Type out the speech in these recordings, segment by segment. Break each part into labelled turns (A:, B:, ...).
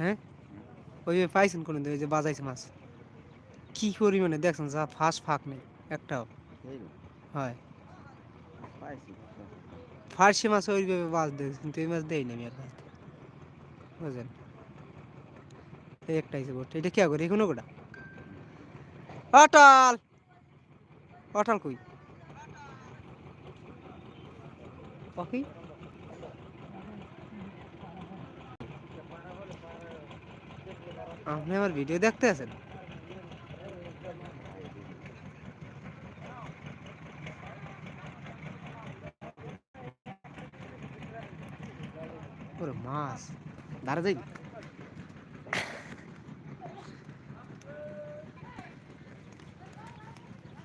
A: হ্যাঁ? ওই পাইছেন কোনো দিন ওই যে বাজাইছে মাছ। কি পরিমাণে দেখছেন যা ফাঁস ফাঁক নেই একটাও। হয়। ফার্সি মাছ ওইভাবে মাছ দেয় কিন্তু এই মাছ দেয় না আমি আর মাছ দিই। বুঝলেন? এই একটা হিসেবে ওঠে এটা কি করে এখনও গোটা? অটল অটল কই? পাখি? আপনি আমার ভিডিও দেখতে আছেন? ওরে মাছ, দাঁড়া যাই।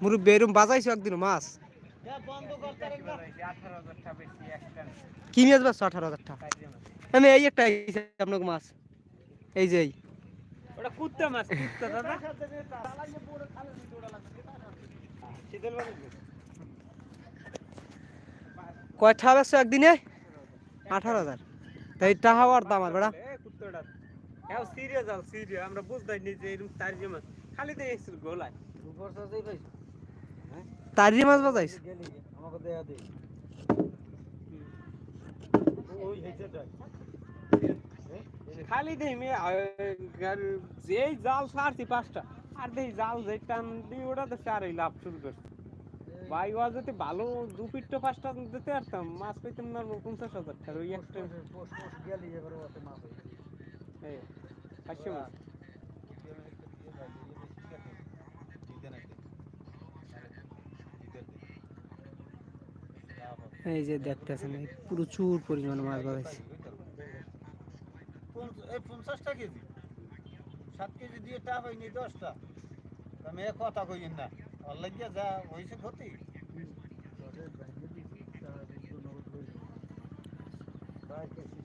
A: মুরব্বী, এরম বাজাইছো একদিন মাছ? কি মাছ বাস আঠারো হাজার টাকা। আমি এই একটা আপনাকে মাছ। এই যে এই।
B: ওটা কুত্তা মাছ কুত্তা দাদা।
A: কয় ঠা বেচছো একদিনে? আঠারো হাজার। তাই টাকা আর দাম আর বেড়া।
B: হ্যাঁ সিরিয়াস আল সিরিয়াস আমরা বুঝতাই নি যে এরকম তার মাছ। খালি তো এসেছিল গোলায়।
A: তারি মাছ বাজাইছো?
C: আমাকে দেয়া দে। ওই হেসেটা
B: খালি দেই মে যেই জাল ছাড়ছি পাঁচটা আর দেই জাল যেই টান দিই ওটা তো চারই লাভ শুরু করছে। ভাই ওয়া যদি ভালো দু ফিটটা পাঁচটা দিতে পারতাম মাছ পেতাম না পঞ্চাশ হাজার টাকা ওই একটা এই, পাঁচশো মাছ।
A: এই যে দেখতেছেন প্রচুর পরিমাণ মাছ বাজাইছে
C: এই পঞ্চাশটা কেজি। সাত কেজি দিয়ে টা হয়নি দশটা। আমি এ কথা কইন না। আর লাগিয়া যা হয়েছে ক্ষতি। কেজি